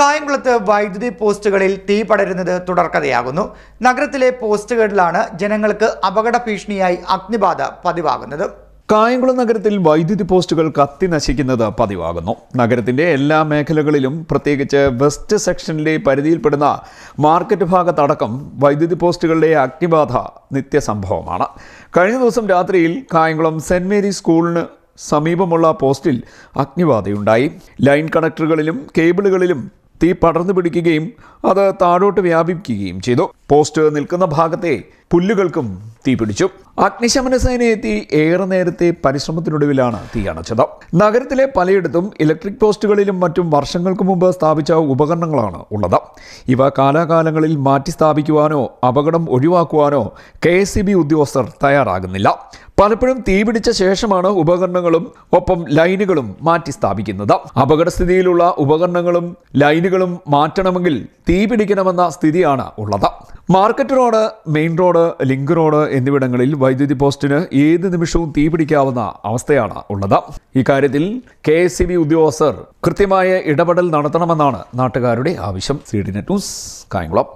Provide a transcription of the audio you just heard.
കായംകുളത്ത് വൈദ്യുതി പോസ്റ്റുകളിൽ തീ പടരുന്നത് തുടർക്കഥയാകുന്നു. നഗരത്തിലെ പോസ്റ്റുകളിലാണ് ജനങ്ങൾക്ക് അപകട ഭീഷണിയായി അഗ്നിബാധ പതിവാകുന്നത്. കായംകുളം നഗരത്തിൽ വൈദ്യുതി പോസ്റ്റുകൾ കത്തി നശിക്കുന്നത് പതിവാകുന്നു. നഗരത്തിന്റെ എല്ലാ മേഖലകളിലും പ്രത്യേകിച്ച് വെസ്റ്റ് സെക്ഷനിലെ പരിധിയിൽപ്പെടുന്ന മാർക്കറ്റ് ഭാഗത്തടക്കം വൈദ്യുതി പോസ്റ്റുകളുടെ അഗ്നിബാധ നിത്യസംഭവമാണ്. കഴിഞ്ഞ ദിവസം രാത്രിയിൽ കായംകുളം സെന്റ് മേരി സ്കൂളിന് സമീപമുള്ള പോസ്റ്റിൽ അഗ്നിബാധയുണ്ടായി. ലൈൻ കണക്ടറുകളിലും കേബിളുകളിലും തീ പടർന്നു പിടിക്കുകയും അത് താഴോട്ട് വ്യാപിക്കുകയും ചെയ്തു. പോസ്റ്റ് നിൽക്കുന്ന ഭാഗത്തെ പുല്ലുകൾക്കും തീ പിടിച്ചു. അഗ്നിശമന സേന എത്തി ഏറെ നേരത്തെ പരിശ്രമത്തിനൊടുവിലാണ് തീ അണച്ചത്. നഗരത്തിലെ പലയിടത്തും ഇലക്ട്രിക് പോസ്റ്റുകളിലും മറ്റും വർഷങ്ങൾക്ക് മുമ്പ് സ്ഥാപിച്ച ഉപകരണങ്ങളാണ് ഉള്ളത്. ഇവ കാലാകാലങ്ങളിൽ മാറ്റി സ്ഥാപിക്കുവാനോ അപകടം ഒഴിവാക്കുവാനോ കെ ഉദ്യോഗസ്ഥർ തയ്യാറാകുന്നില്ല. പലപ്പോഴും തീ പിടിച്ച ശേഷമാണ് ഉപകരണങ്ങളും ഒപ്പം ലൈനുകളും മാറ്റി സ്ഥാപിക്കുന്നത്. അപകടസ്ഥിതിയിലുള്ള ഉപകരണങ്ങളും ലൈനുകളും മാറ്റണമെങ്കിൽ തീ പിടിക്കണമെന്ന സ്ഥിതിയാണ് ഉള്ളത്. Market road main road link road എന്നിവിടങ്ങളിൽ വൈദ്യുതി പോസ്റ്റിന് ഏത് നിമിഷവും തീ പിടിക്കാവുന്ന അവസ്ഥയാണ് ഉള്ളത്. ഇക്കാര്യത്തിൽ കെ എസ് ഉദ്യോഗസ്ഥർ കൃത്യമായ ഇടപെടൽ നടത്തണമെന്നാണ് നാട്ടുകാരുടെ ആവശ്യം. C D net news Kayamkulam.